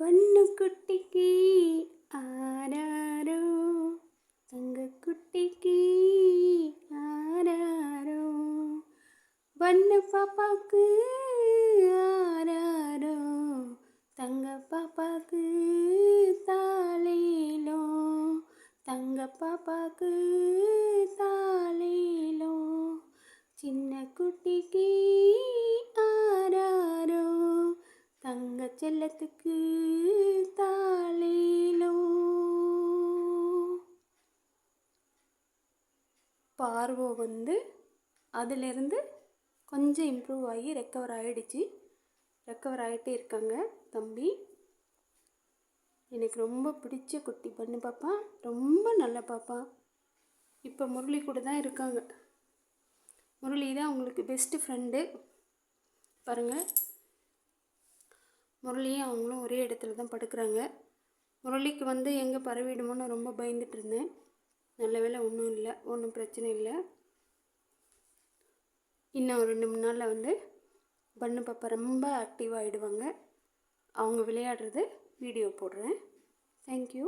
വന്നുകുട്ടിക്ക് ആരാരോ? തങ്കക്കുട്ടിക്ക് ആരാരോ? വന്നു പാപ്പാക്ക് ആരാരോ? തങ്ക പാപ്പാക്ക് താലേലോ തങ്ക പാപ്പാക്ക് താലേലോ ചിന്ന കുട്ടിക്ക് செல்லத்துக்கு தாலேலோ பார்வை வந்து அதிலிருந்து கொஞ்சம் இம்ப்ரூவ் ஆகி ரெக்கவர் ஆகிடுச்சு ரெக்கவர் ஆகிட்டே இருக்காங்க தம்பி. எனக்கு ரொம்ப பிடிச்ச குட்டி பண்ணு பாப்பா. ரொம்ப நல்ல பாப்பா. இப்போ முரளி கூட தான் இருக்காங்க. முரளி தான் அவங்களுக்கு பெஸ்ட்டு ஃப்ரெண்டு பாருங்கள் முரளியும் அவங்களும் ஒரே இடத்துல தான் படுக்கிறாங்க. முரளிக்கு வந்து எங்கே பரவிடுமோன்னு ரொம்ப பயந்துட்டு இருந்தேன். நல்ல வேலை ஒன்றும் இல்லை ஒன்றும் பிரச்சனை இல்லை. இன்னும் ஒரு ரெண்டு மூணு நாளில் வந்து பண்ணு பாப்பா ரொம்ப ஆக்டிவாக ஆகிடுவாங்க அவங்க விளையாடுறது வீடியோ போடுறேன். தேங்க்யூ